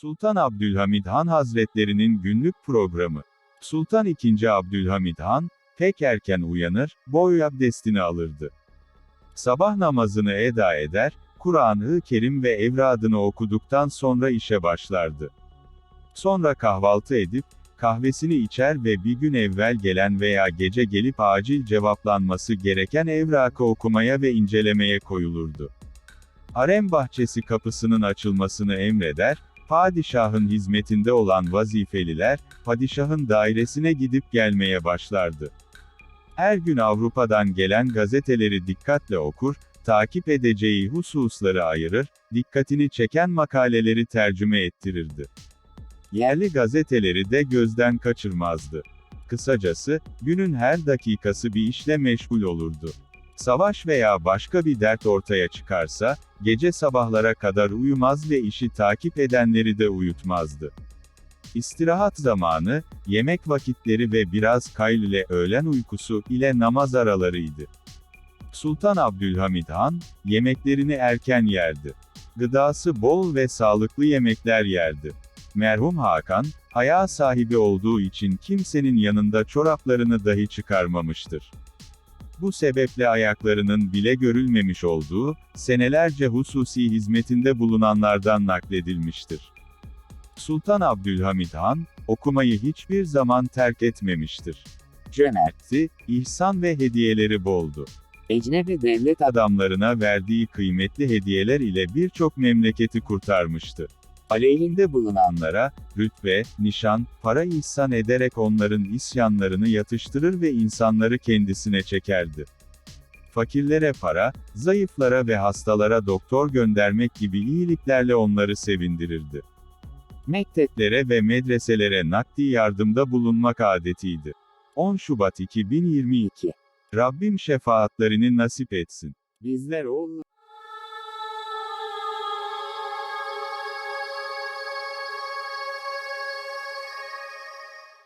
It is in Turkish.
Sultan Abdülhamid Han Hazretlerinin günlük programı. Sultan II. Abdülhamid Han, pek erken uyanır, boy abdestini alırdı. Sabah namazını eda eder, Kur'an-ı Kerim ve evradını okuduktan sonra işe başlardı. Sonra kahvaltı edip, kahvesini içer ve bir gün evvel gelen veya gece gelip acil cevaplanması gereken evrakı okumaya ve incelemeye koyulurdu. Harem bahçesi kapısının açılmasını emreder, padişahın hizmetinde olan vazifeliler, padişahın dairesine gidip gelmeye başlardı. Her gün Avrupa'dan gelen gazeteleri dikkatle okur, takip edeceği hususları ayırır, dikkatini çeken makaleleri tercüme ettirirdi. Yerli gazeteleri de gözden kaçırmazdı. Kısacası, günün her dakikası bir işle meşgul olurdu. Savaş veya başka bir dert ortaya çıkarsa, gece sabahlara kadar uyumaz ve işi takip edenleri de uyutmazdı. İstirahat zamanı, yemek vakitleri ve biraz kayl ile öğlen uykusu ile namaz aralarıydı. Sultan Abdülhamid Han, yemeklerini erken yerdi. Gıdası bol ve sağlıklı yemekler yerdi. Merhum Hakan, haya sahibi olduğu için kimsenin yanında çoraplarını dahi çıkarmamıştır. Bu sebeple ayaklarının bile görülmemiş olduğu, senelerce hususi hizmetinde bulunanlardan nakledilmiştir. Sultan Abdülhamid Han, okumayı hiçbir zaman terk etmemiştir. Cömertti, ihsan ve hediyeleri boldu. Ecnebi devlet Adamlarına verdiği kıymetli hediyeler ile birçok memleketi kurtarmıştı. Aleyhinde bulunanlara, rütbe, nişan, para ihsan ederek onların isyanlarını yatıştırır ve insanları kendisine çekerdi. Fakirlere para, zayıflara ve hastalara doktor göndermek gibi iyiliklerle onları sevindirirdi. Mekteplere ve medreselere nakdi yardımda bulunmak adetiydi. 10 Şubat 2022 Rabbim şefaatlerini nasip etsin. bizler oğlu